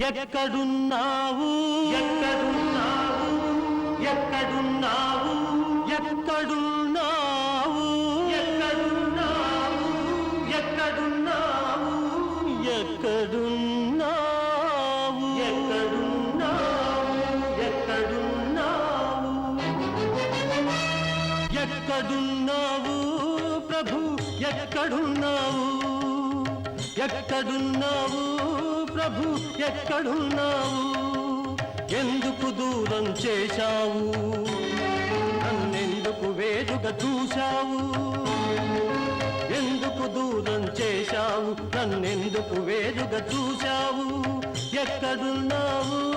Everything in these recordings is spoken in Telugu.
ఎక్కడున్నావు ఎక్కడున్నావు ఎక్కడున్నావు ఎక్కడున్నావు ఎక్కడున్నావు ఎక్కడున్నావు ఎక్కడున్నావు ఎక్కడున్నావు ఎక్కడున్నావు ఎక్కడున్నావు ప్రభు ఎక్కడున్నావు ఎక్కడున్నావు ప్రభు ఎక్కడున్నావు? ఎందుకు దూరం చేశావు? నన్నెందుకు వేరుగా చూశావు? ఎందుకు దూరం చేశావు? నన్నెందుకు వేరుగా చూశావు? ఎక్కడున్నావు?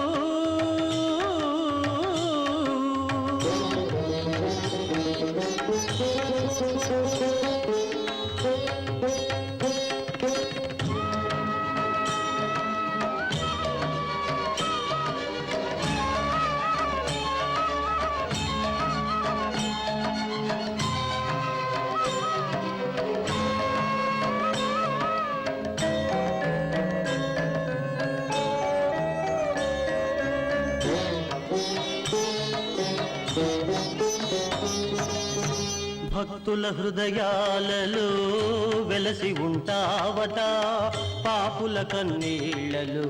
భక్తుల హృదయాలలో వెలసి ఉంటావట పాపుల కన్నీళ్ళలో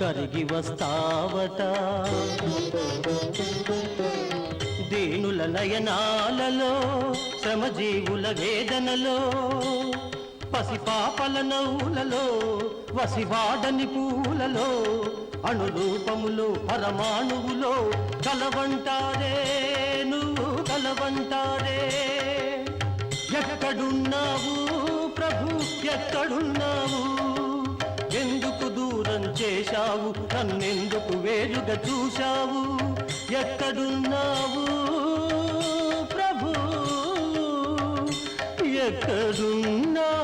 కరిగి వస్తావట. దీనుల నయనాలలో శ్రమజీవుల వేదనలో పసిపాపల నవ్వులలో వసివాడని పూలలో అణురూపములో పరమాణువులో కలవంటారే నువ్వు కలవంటారే. ఎక్కడున్నావు ప్రభు? ఎక్కడున్నావు? ఎందుకు దూరం చేశావు? నన్నెందుకు వేరుగా చూశావు? ఎక్కడున్నావు ప్రభు? ఎక్కడున్నావు?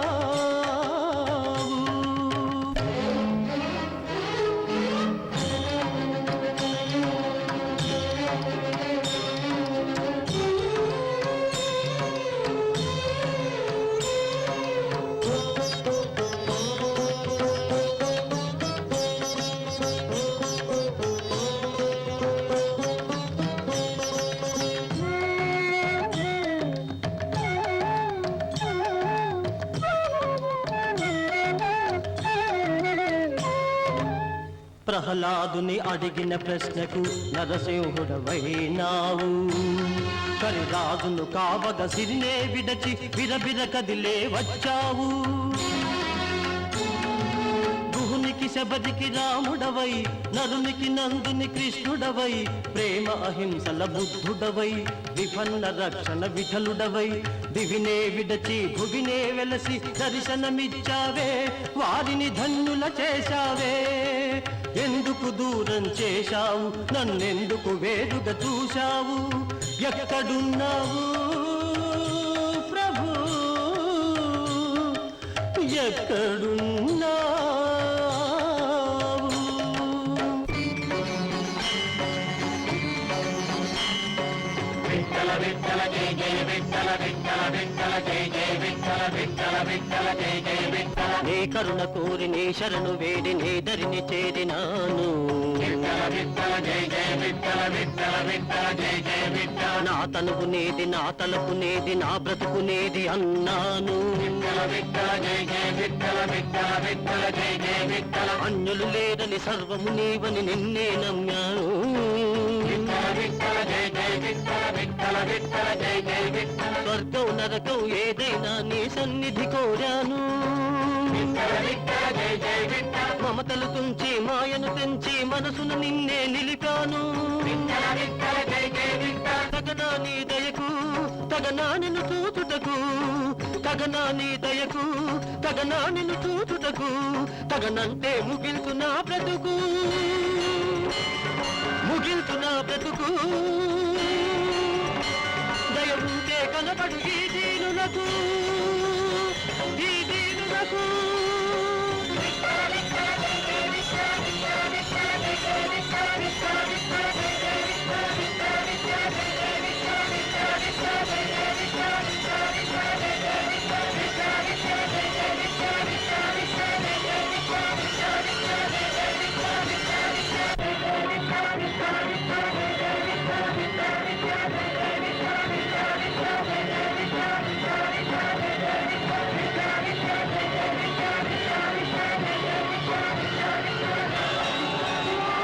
ప్రహ్లాదుని అడిగిన ప్రశ్నకు నరసింహుడవైనావు. కరిరాజును కావగ సిరినే విడచి బిరబిర కదిలే వచ్చావు. గుహునికి శబరికి రాముడవై నరునికి నందుని కృష్ణుడవై ప్రేమ అహింసల బుద్ధుడవై విపన్న రక్షణ విఠలుడవై దివినే విడచి భువినే వెలసి దర్శనమిచ్చావే వారిని ధన్యుల చేశావే. ఎందుకు దూరం చేశావు? నన్నెందుకు వేరుగా చూశావు? ఎక్కడున్నావు ప్రభు? ఎక్కడున్నావు? విఠల జయ జయ విఠల విఠల విఠల జయ జయ విఠల విఠల విఠల జయ జయ విఠల. నీ కరుణ కోరి నీ శరణు వేడి నీ దరిని చేరినాను. నా తలుపు నేది నా తలుపు నేది నా బ్రతుకు నేది అన్నాను. అన్యులు లేదని సర్వము నీవని నిన్నే నమ్మాను. స్వర్గం నరకం ఏదైనా నీ సన్నిధి కోరాను. మమతలు తుంచి మాయను తెంచి మనసును నిన్నే నిలిపాను. తగనా నీ దయకు తగనా నిన్ను చూచుటకు తగనా నీ దయకు తగనా నిన్ను చూచుటకు తగనంటే ముగిల్చు నా బ్రతుకు. ముగిల్చు నా బ్రతుకు. దయ ఉంటే కనబడు ఈ దీనులకు.